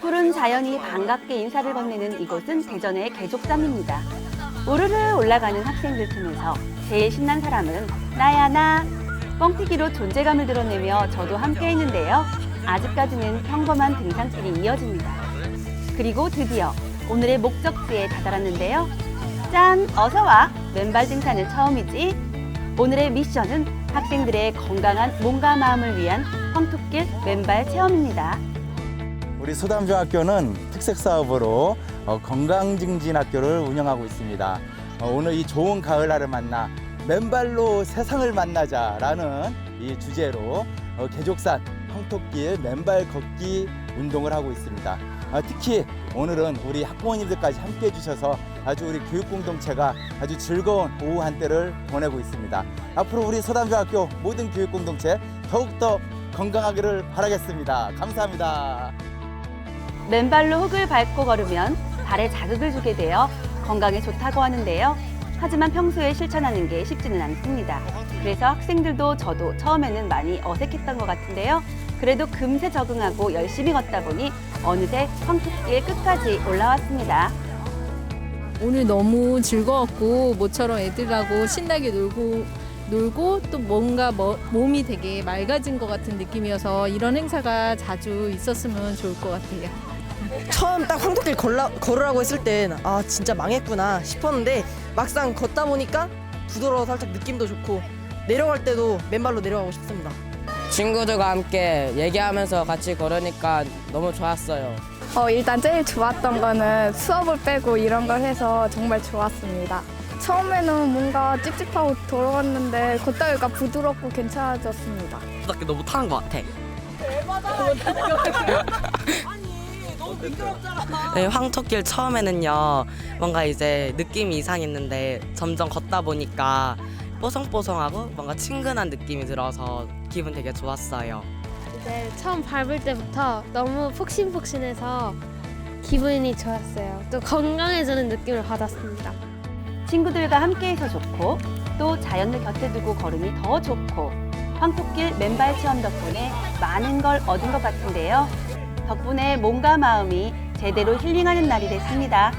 푸른 자연이 반갑게 인사를 건네는 이곳은 대전의 개족산입니다. 오르르 올라가는 학생들 틈에서 제일 신난 사람은 나야 나. 뻥튀기로 존재감을 드러내며 저도 함께 했는데요. 아직까지는 평범한 등산길이 이어집니다. 그리고 드디어 오늘의 목적지에 다다랐는데요. 짠! 어서 와! 맨발 등산은 처음이지. 오늘의 미션은 학생들의 건강한 몸과 마음을 위한 황토길 맨발 체험입니다. 우리 소담중학교는 특색 사업으로 어, 건강증진 학교를 운영하고 있습니다. 어, 오늘 이 좋은 가을날을 만나 맨발로 세상을 만나자라는 이 주제로 어, 개족산 황토길 맨발 걷기 운동을 하고 있습니다. 아, 특히 오늘은 우리 학부모님들까지 함께 해주셔서 아주 우리 교육 공동체가 아주 즐거운 오후 한때를 보내고 있습니다. 앞으로 우리 소담중학교 모든 교육 공동체 더욱더 건강하기를 바라겠습니다. 감사합니다. 맨발로 흙을 밟고 걸으면 발에 자극을 주게 되어 건강에 좋다고 하는데요. 하지만 평소에 실천하는 게 쉽지는 않습니다. 그래서 학생들도 저도 처음에는 많이 어색했던 것 같은데요. 그래도 금세 적응하고 열심히 걷다 보니 어느새 황토길 끝까지 올라왔습니다. 오늘 너무 즐거웠고 모처럼 애들하고 신나게 놀고 놀고 또 뭔가 뭐- 몸이 되게 맑아진 것 같은 느낌이어서 이런 행사가 자주 있었으면 좋을 것 같아요. 처음 딱 황토길 걸라, 걸으라고 했을 땐 아 진짜 망했구나 싶었는데 막상 걷다 보니까 부드러워 살짝 느낌도 좋고 내려갈 때도 맨발로 내려가고 싶습니다. 친구들과 함께 얘기하면서 같이 걸으니까 너무 좋았어요. 어, 일단 제일 좋았던 거는 수업을 빼고 이런 걸 해서 정말 좋았습니다. 처음에는 뭔가 찝찝하고 더러웠는데 걷다 보니까 부드럽고 괜찮아졌습니다. 고등학교 너무 타는 것 같아. 네, 황토길 처음에는요 뭔가 이제 느낌이 이상했는데 점점 걷다 보니까 뽀송뽀송하고 뭔가 친근한 느낌이 들어서 기분 되게 좋았어요. 이제 처음 밟을 때부터 너무 폭신폭신해서 기분이 좋았어요. 또 건강해지는 느낌을 받았습니다. 친구들과 함께해서 좋고 또 자연을 곁에 두고 걸으니 더 좋고 황토길 맨발 체험 덕분에 많은 걸 얻은 것 같은데요. 덕분에 몸과 마음이 제대로 힐링하는 날이 됐습니다.